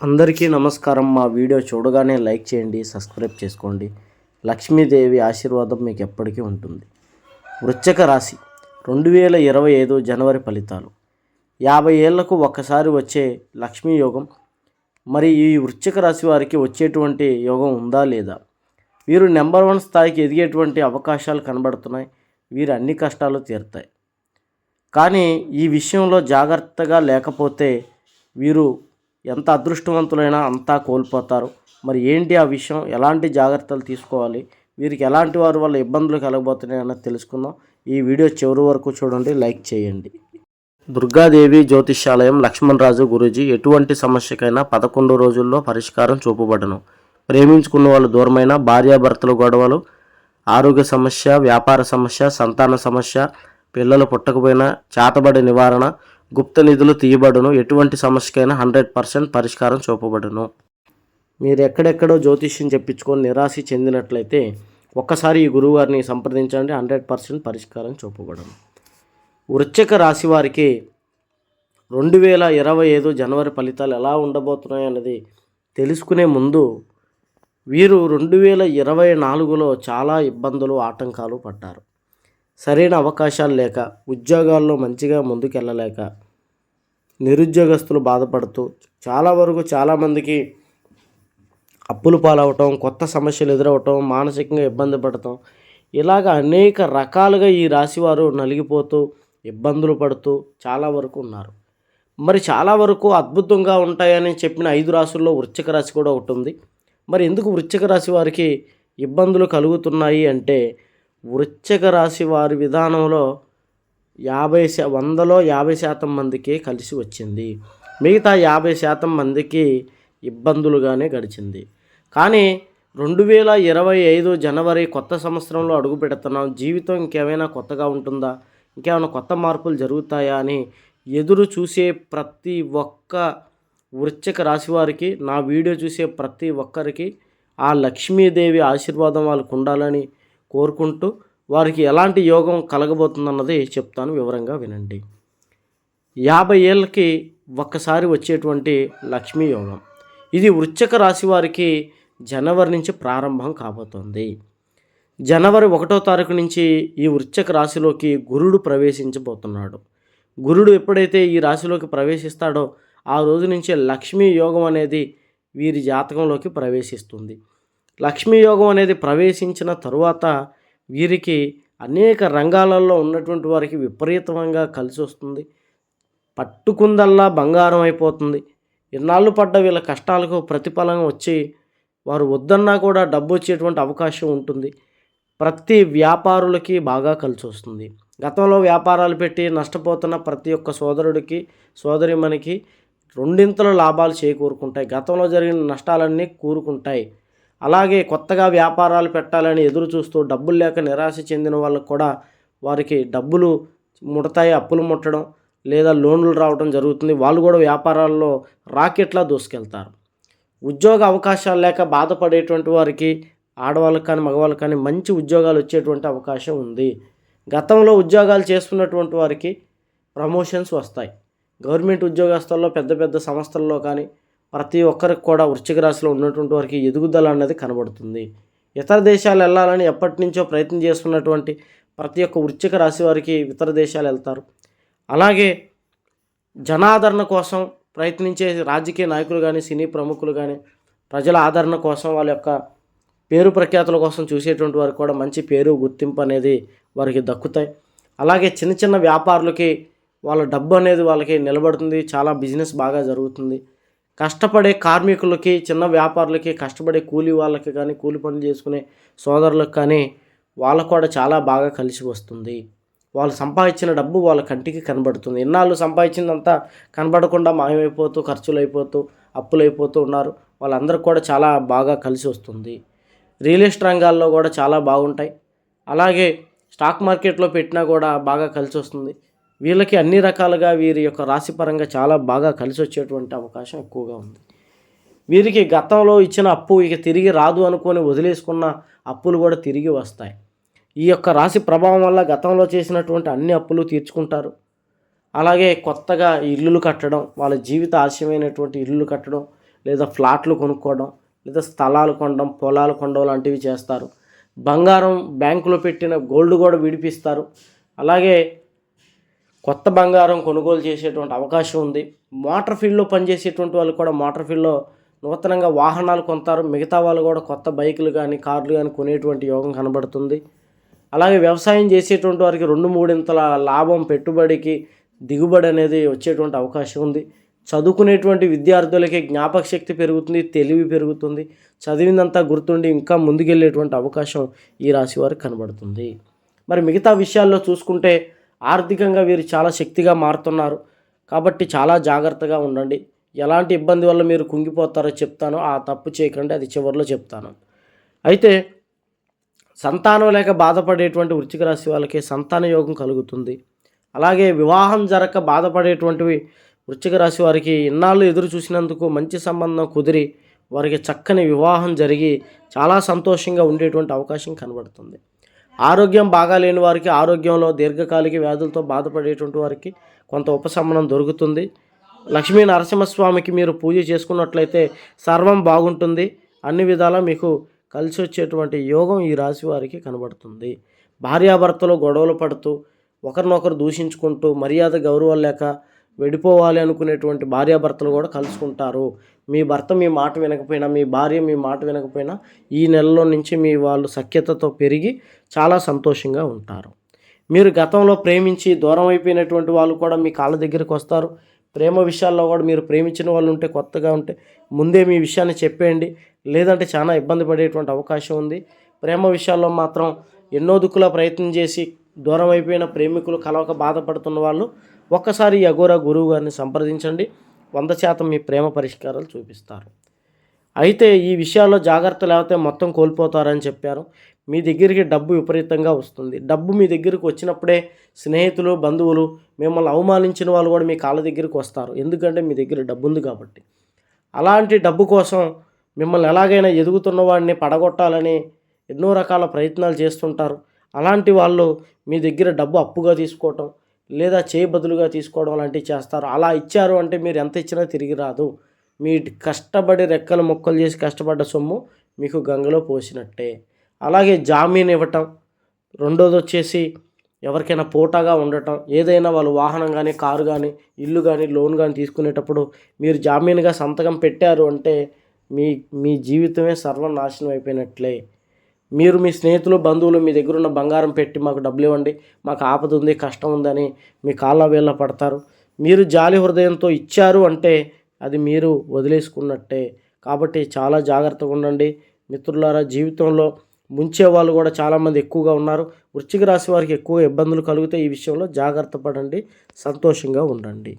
అందరికీ నమస్కారం. మా వీడియో చూడగానే లైక్ చేయండి సబ్స్క్రైబ్ చేసుకోండి. లక్ష్మీదేవి ఆశీర్వాదం మీకు ఎప్పటికీ ఉంటుంది. వృచ్చక రాశి రెండు వేల ఇరవై ఐదు జనవరి ఫలితాలు. యాభై ఏళ్ళకు ఒక్కసారి వచ్చే లక్ష్మీ యోగం. మరి ఈ వృశ్చిక రాశి వారికి వచ్చేటువంటి యోగం ఉందా లేదా? వీరు నెంబర్ వన్ స్థాయికి ఎదిగేటువంటి అవకాశాలు కనబడుతున్నాయి. వీరు అన్ని కష్టాలు తీరుతాయి. కానీ ఈ విషయంలో జాగ్రత్తగా లేకపోతే వీరు ఎంత అదృష్టవంతులైనా అంతా కోల్పోతారు. మరి ఏంటి ఆ విషయం? ఎలాంటి జాగ్రత్తలు తీసుకోవాలి? వీరికి ఎలాంటి వారి వల్ల ఇబ్బందులు కలగబోతున్నాయి అన్నది తెలుసుకుందాం. ఈ వీడియో చివరి వరకు చూడండి లైక్ చేయండి. దుర్గాదేవి జ్యోతిష్యాలయం లక్ష్మణరాజు గురూజీ ఎటువంటి సమస్యకైనా పదకొండు రోజుల్లో పరిష్కారం చూపబడను. ప్రేమించుకున్న వాళ్ళు దూరమైన భార్యాభర్తల గొడవలు ఆరోగ్య సమస్య వ్యాపార సమస్య సంతాన సమస్య పిల్లలు పుట్టకపోయినా చేతబడి నివారణ గుప్త నిధులు తీయబడును. ఎటువంటి సమస్యకైనా హండ్రెడ్ పర్సెంట్ పరిష్కారం చూపబడును. మీరు ఎక్కడెక్కడో జ్యోతిష్యం చెప్పించుకొని నిరాశ చెందినట్లయితే ఒక్కసారి ఈ గురువుగారిని సంప్రదించండి. హండ్రెడ్ పర్సెంట్ పరిష్కారం చూపబడను. వృశ్చిక రాశి వారికి రెండు వేల ఇరవై ఐదు జనవరి ఫలితాలు ఎలా ఉండబోతున్నాయి అన్నది తెలుసుకునే ముందు వీరు రెండు వేల ఇరవై నాలుగులో చాలా ఇబ్బందులు ఆటంకాలు పడ్డారు. సరైన అవకాశాలు లేక ఉద్యోగాల్లో మంచిగా ముందుకెళ్ళలేక నిరుద్యోగస్తులు బాధపడుతూ చాలా వరకు చాలామందికి అప్పులు పాలవటం కొత్త సమస్యలు ఎదురవటం మానసికంగా ఇబ్బంది పడటం ఇలాగ అనేక రకాలుగా ఈ రాశివారు నలిగిపోతూ ఇబ్బందులు పడుతూ చాలా వరకు ఉన్నారు. మరి చాలా వరకు అద్భుతంగా ఉంటాయని చెప్పిన ఐదు రాశుల్లో వృశ్చిక రాశి కూడా ఒకటి ఉంది. మరి ఎందుకు వృశ్చిక రాశి వారికి ఇబ్బందులు కలుగుతున్నాయి అంటే వృశ్చిక రాశి వారి విధానంలో యాభై శా వందలో యాభై శాతం మందికి కలిసి వచ్చింది. మిగతా యాభై శాతం మందికి ఇబ్బందులుగానే గడిచింది. కానీ రెండు వేల ఇరవై ఐదు జనవరి కొత్త సంవత్సరంలో అడుగు పెడుతున్నాం. జీవితం ఇంకేమైనా కొత్తగా ఉంటుందా? ఇంకేమైనా కొత్త మార్పులు జరుగుతాయా అని ఎదురు చూసే ప్రతి ఒక్క వృశ్చిక రాశి వారికి నా వీడియో చూసే ప్రతి ఒక్కరికి ఆ లక్ష్మీదేవి ఆశీర్వాదం వాళ్ళకు ఉండాలని కోరుకుంటూ వారికి ఎలాంటి యోగం కలగబోతుందన్నది చెప్తాను వివరంగా వినండి. యాభై ఏళ్ళకి ఒక్కసారి వచ్చేటువంటి లక్ష్మీ యోగం. ఇది వృశ్చిక రాశి వారికి జనవరి నుంచి ప్రారంభం కాబోతోంది. జనవరి ఒకటో తారీఖు నుంచి ఈ వృశ్చిక రాశిలోకి గురుడు ప్రవేశించబోతున్నాడు. గురుడు ఎప్పుడైతే ఈ రాశిలోకి ప్రవేశిస్తాడో ఆ రోజు నుంచి లక్ష్మీ యోగం అనేది వీరి జాతకంలోకి ప్రవేశిస్తుంది. లక్ష్మీ యోగం అనేది ప్రవేశించిన తరువాత వీరికి అనేక రంగాలలో ఉన్నటువంటి వారికి విపరీతంగా కలిసి వస్తుంది. పట్టుకుందల్లా బంగారం అయిపోతుంది. ఇన్నాళ్ళు పడ్డ వీళ్ళ కష్టాలకు ప్రతిఫలం వచ్చి వారు వద్దన్నా కూడా డబ్బు వచ్చేటువంటి అవకాశం ఉంటుంది. ప్రతి వ్యాపారులకి బాగా కలిసి వస్తుంది. గతంలో వ్యాపారాలు పెట్టి నష్టపోతున్న ప్రతి ఒక్క సోదరుడికి సోదరి మనకి రెండింతల లాభాలు చేకూరుకుంటాయి. గతంలో జరిగిన నష్టాలన్నీ కూరుకుంటాయి. అలాగే కొత్తగా వ్యాపారాలు పెట్టాలని ఎదురు చూస్తూ డబ్బులు లేక నిరాశ చెందిన వాళ్ళకు కూడా వారికి డబ్బులు ముడతాయి అప్పులు ముట్టడం లేదా లోన్లు రావడం జరుగుతుంది. వాళ్ళు కూడా వ్యాపారాల్లో రాకెట్లా దూసుకెళ్తారు. ఉద్యోగ అవకాశాలు లేక బాధపడేటువంటి వారికి ఆడవాళ్ళకి కానీ మగవాళ్ళకి కానీ మంచి ఉద్యోగాలు వచ్చేటువంటి అవకాశం ఉంది. గతంలో ఉద్యోగాలు చేస్తున్నటువంటి వారికి ప్రమోషన్స్ వస్తాయి. గవర్నమెంట్ ఉద్యోగస్తుల్లో పెద్ద పెద్ద సంస్థల్లో కానీ ప్రతి ఒక్కరికి కూడా వృశ్చిక రాశిలో ఉన్నటువంటి వారికి ఎదుగుదల అన్నది కనబడుతుంది. ఇతర దేశాలు వెళ్ళాలని ఎప్పటి నుంచో ప్రయత్నం చేస్తున్నటువంటి ప్రతి ఒక్క వృశ్చిక రాశి వారికి ఇతర దేశాలు వెళ్తారు. అలాగే జనాదరణ కోసం ప్రయత్నించే రాజకీయ నాయకులు కానీ సినీ ప్రముఖులు కానీ ప్రజల ఆదరణ కోసం వాళ్ళ యొక్క పేరు ప్రఖ్యాతుల కోసం చూసేటువంటి వారికి కూడా మంచి పేరు గుర్తింపు అనేది వారికి దక్కుతాయి. అలాగే చిన్న చిన్న వ్యాపారులకి వాళ్ళ డబ్బు అనేది వాళ్ళకి నిలబడుతుంది. చాలా బిజినెస్ బాగా జరుగుతుంది. కష్టపడే కార్మికులకి చిన్న వ్యాపారులకి కష్టపడే కూలి వాళ్ళకి కానీ కూలి పనులు చేసుకునే సోదరులకు కానీ వాళ్ళకు కూడా చాలా బాగా కలిసి వస్తుంది. వాళ్ళు సంపాదించిన డబ్బు వాళ్ళ కంటికి కనబడుతుంది. ఇన్నాళ్ళు సంపాదించిందంతా కనబడకుండా మాయమైపోతూ ఖర్చులు అయిపోతూ అప్పులు అయిపోతూ ఉన్నారు. వాళ్ళందరికీ కూడా చాలా బాగా కలిసి వస్తుంది. రియల్ ఎస్టేట్ రంగాల్లో కూడా చాలా బాగుంటాయి. అలాగే స్టాక్ మార్కెట్లో పెట్టినా కూడా బాగా కలిసి వస్తుంది. వీళ్ళకి అన్ని రకాలుగా వీరి యొక్క రాశిపరంగా చాలా బాగా కలిసి వచ్చేటువంటి అవకాశం ఎక్కువగా ఉంది. వీరికి గతంలో ఇచ్చిన అప్పు ఇక తిరిగి రాదు అనుకొని వదిలేసుకున్న అప్పులు కూడా తిరిగి వస్తాయి. ఈ యొక్క రాశి ప్రభావం వల్ల గతంలో చేసినటువంటి అన్ని అప్పులు తీర్చుకుంటారు. అలాగే కొత్తగా ఇల్లులు కట్టడం వాళ్ళ జీవిత ఆశయమైనటువంటి ఇల్లులు కట్టడం లేదా ఫ్లాట్లు కొనుక్కోవడం లేదా స్థలాలు కొనడం పొలాలు కొనడం లాంటివి చేస్తారు. బంగారం బ్యాంకులో పెట్టిన గోల్డ్ కూడా విడిపిస్తారు. అలాగే కొత్త బంగారం కొనుగోలు చేసేటువంటి అవకాశం ఉంది. మోటార్ ఫీల్డ్లో పనిచేసేటువంటి వాళ్ళు కూడా మోటార్ ఫీల్డ్లో నూతనంగా వాహనాలు కొంటారు మిగతా వాళ్ళు కూడా కొత్త బైకులు కానీ కార్లు కానీ కొనేటువంటి యోగం కనబడుతుంది. అలాగే వ్యవసాయం చేసేటువంటి వారికి రెండు మూడింతల లాభం పెట్టుబడికి దిగుబడి అనేది వచ్చేటువంటి అవకాశం ఉంది. చదువుకునేటువంటి విద్యార్థులకి జ్ఞాపక శక్తి పెరుగుతుంది తెలివి పెరుగుతుంది. చదివిందంతా గుర్తుండి ఇంకా ముందుకెళ్ళేటువంటి అవకాశం ఈ రాశి వారికి కనబడుతుంది. మరి మిగతా విషయాల్లో చూసుకుంటే ఆర్థికంగా వీరు చాలా శక్తిగా మారుతున్నారు. కాబట్టి చాలా జాగ్రత్తగా ఉండండి. ఎలాంటి ఇబ్బంది వల్ల మీరు కుంగిపోతారో చెప్తాను. ఆ తప్పు చేయకండి. అది చివరిలో చెప్తాను. అయితే సంతానం లేక బాధపడేటువంటి వృశ్చిక రాశి వాళ్ళకి సంతాన యోగం కలుగుతుంది. అలాగే వివాహం జరగక బాధపడేటువంటివి వృశ్చిక రాశి వారికి ఇన్నాళ్ళు ఎదురు చూసినందుకు మంచి సంబంధం కుదిరి వారికి చక్కని వివాహం జరిగి చాలా సంతోషంగా ఉండేటువంటి అవకాశం కనబడుతుంది. ఆరోగ్యం బాగా లేని వారికి ఆరోగ్యంలో దీర్ఘకాలిక వ్యాధులతో బాధపడేటువంటి వారికి కొంత ఉపశమనం దొరుకుతుంది. లక్ష్మీ నరసింహస్వామికి మీరు పూజ చేసుకున్నట్లయితే సర్వం బాగుంటుంది. అన్ని విధాలా మీకు కలిసి వచ్చేటువంటి యోగం ఈ రాశి వారికి కనబడుతుంది. భార్యాభర్తలు గొడవలు పడుతూ ఒకరినొకరు దూషించుకుంటూ మర్యాద గౌరవం లేక విడిపోవాలి అనుకునేటువంటి భార్యాభర్తలు కూడా కలుసుకుంటారు. మీ భర్త మీ మాట వినకపోయినా మీ భార్య మీ మాట వినకపోయినా ఈ నెలలో నుంచి మీ వాళ్ళు సఖ్యతతో పెరిగి చాలా సంతోషంగా ఉంటారు. మీరు గతంలో ప్రేమించి దూరం అయిపోయినటువంటి వాళ్ళు కూడా మీ కాళ్ళ దగ్గరికి వస్తారు. ప్రేమ విషయాల్లో కూడా మీరు ప్రేమించిన వాళ్ళు ఉంటే కొత్తగా ఉంటే ముందే మీ విషయాన్ని చెప్పేయండి. లేదంటే చాలా ఇబ్బంది పడేటువంటి అవకాశం ఉంది. ప్రేమ విషయాల్లో మాత్రం ఎన్నో దుక్కుల ప్రయత్నం చేసి దూరం అయిపోయిన ప్రేమికులు కలవక బాధపడుతున్న వాళ్ళు ఒక్కసారి అఘోరా గురువు గారిని సంప్రదించండి. వంద శాతం మీ ప్రేమ పరిష్కారాలు చూపిస్తారు. అయితే ఈ విషయాల్లో జాగ్రత్త లేకపోతే మొత్తం కోల్పోతారని చెప్పారు. మీ దగ్గరికి డబ్బు విపరీతంగా వస్తుంది. డబ్బు మీ దగ్గరికి వచ్చినప్పుడే స్నేహితులు బంధువులు మిమ్మల్ని అవమానించిన వాళ్ళు కూడా మీ కాళ్ళ దగ్గరికి వస్తారు. ఎందుకంటే మీ దగ్గర డబ్బు ఉంది కాబట్టి. అలాంటి డబ్బు కోసం మిమ్మల్ని ఎలాగైనా ఎదుగుతున్న వాడిని పడగొట్టాలని ఎన్నో రకాల ప్రయత్నాలు చేస్తుంటారు. అలాంటి వాళ్ళు మీ దగ్గర డబ్బు అప్పుగా తీసుకోవటం లేదా చేయి బదులుగా తీసుకోవడం లాంటివి చేస్తారు. అలా ఇచ్చారు అంటే మీరు ఎంత ఇచ్చినా తిరిగి రాదు. మీ కష్టపడి రెక్కలు మొక్కలు చేసి కష్టపడ్డ సొమ్ము మీకు గంగలో పోసినట్టే. అలాగే జామీన్ ఇవ్వటం రెండోది వచ్చేసి ఎవరికైనా పోటాగా ఉండటం ఏదైనా వాళ్ళు వాహనం కానీ కారు కానీ ఇల్లు కానీ లోన్ కానీ తీసుకునేటప్పుడు మీరు జామీన్గా సంతకం పెట్టారు అంటే మీ మీ జీవితమే సర్వనాశనం అయిపోయినట్లే. మీరు మీ స్నేహితులు బంధువులు మీ దగ్గర ఉన్న బంగారం పెట్టి మాకు డబ్బులు ఇవ్వండి. మాకు ఆపద ఉంది కష్టం ఉందని మీ కాళ్ళ వేళ్ళ పడతారు. మీరు జాలి హృదయంతో ఇచ్చారు అంటే అది మీరు వదిలేసుకున్నట్టే. కాబట్టి చాలా జాగ్రత్తగా ఉండండి. మిత్రులారా జీవితంలో ముంచే వాళ్ళు కూడా చాలామంది ఎక్కువగా ఉన్నారు. వృశ్చిక రాశి వారికి ఎక్కువ ఇబ్బందులు కలిగితే ఈ విషయంలో జాగ్రత్త పడండి. సంతోషంగా ఉండండి.